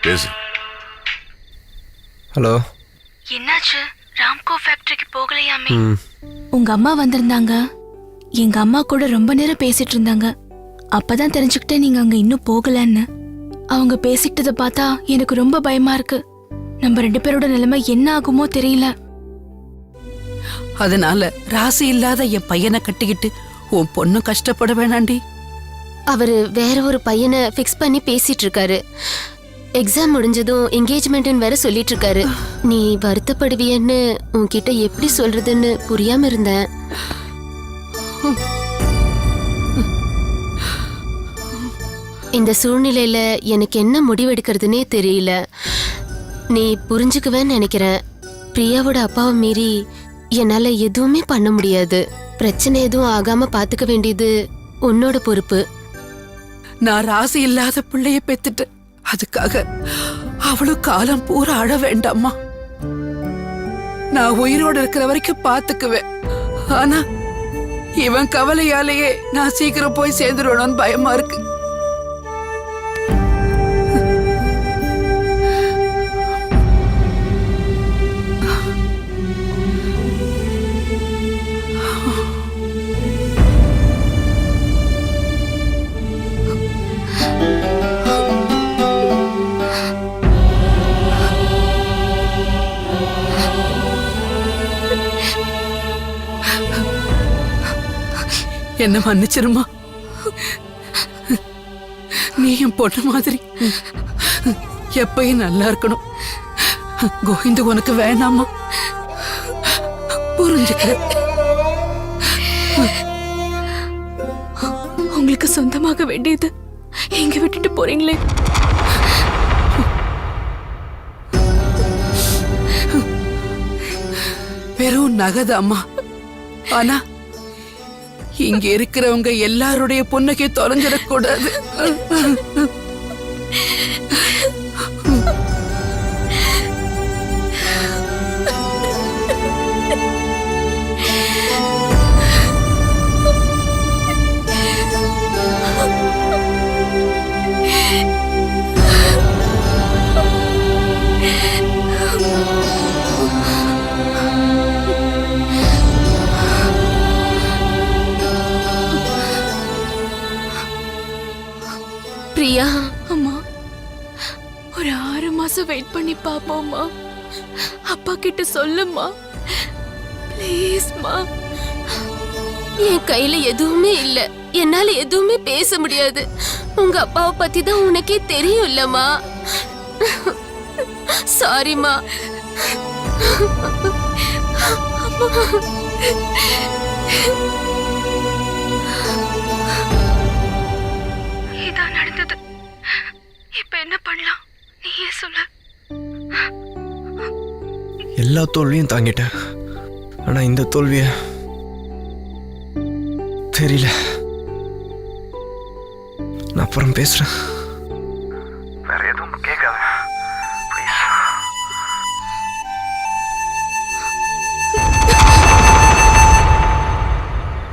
பேசு. ஹலோ. என்னாச்சு? ராம்கோ ஃபேக்டரிக்கு போகலையாமே? உங்க அம்மா வந்திருந்தாங்க. எங்க அம்மா கூட ரொம்ப நேரம் பேசிட்டு இருந்தாங்க. அப்பதான் தெரிஞ்சுக்கிட்டேன் நீங்க அங்க இன்னும் போகலன்னு. அவங்க பேசிக்கிட்டத பார்த்தா எனக்கு ரொம்ப பயமா இருக்கு. நம்ம ரெண்டு பேரோட நிலைமை என்ன ஆகுமோ தெரியல. அதனால ராசி இல்லாத என் பையனை கட்டிக்கிட்டு உன் பொண்ணு கஷ்டப்பட வேணாண்டி. அவரு வேற ஒரு பையனை ஃபிக்ஸ் பண்ணி பேசிட்டு இருக்காரு எக்ஸாம் முடிஞ்சதும் என்கேஜ்மெண்ட்னு வேற சொல்லிட்டு இருக்காரு நீ வருத்தப்படுவியன்னு உன்கிட்ட எப்படி சொல்றதுன்னு புரியாம இருந்தேன். இந்த சூழ்நிலையில எனக்கு என்ன முடிவெடுக்கிறதுனே தெரியல. நீ புரிஞ்சுக்குவேன்னு நினைக்கிறேன். பிரியாவோட அப்பாவை மீறி என்னால எதுவுமே பண்ண முடியாது. பிரச்சனை எதுவும் ஆகாம பாத்துக்க வேண்டியது உன்னோட பொறுப்பு. நான் ராசி இல்லாத பிள்ளைய பெத்துட்டு அதுக்காக அவளும் காலம் பூரா அழ வேண்டாமா நான் உயிரோடு இருக்கிற வரைக்கும் பாத்துக்குவேன். ஆனா இவன் கவலையாலேயே நான் சீக்கிரம் போய் சேர்ந்துடணும்னு பயமா இருக்கு. என்ன மன்னிச்சிருமா? நீ என் பொண்ணு மாதிரி. எப்பயும் நல்லா இருக்கணும். கோவிந்து உனக்கு வேணாமா? புரிஞ்சுக்கிறேன். உங்களுக்கு சொந்தமாக வேண்டியது எங்க விட்டுட்டு போறீங்களே. வெறும் நகதாம்மா ஆனா இங்க இருக்கிறவங்க எல்லாருடைய புன்னகை தொலைஞ்சிடக்கூடாது. பிரியா. அம்மா ஒரு ஆறு மாசம் வெயிட் பண்ணி பாப்போம்மா. அப்பா கிட்ட சொல்லுமா ப்ளீஸ்மா என் கையில எதுவுமே இல்ல. என்னால எதுவுமே பேச முடியாது. உங்க அப்பாவை பத்தி தான் உனக்கே தெரியும்லம்மா. சாரிம்மா இதான் எல்லா தோல்வியும் தாங்கிட்டேன். ஆனால் இந்த தோல்வியை தெரியல. நான் அப்புறம் பேசுகிறேன்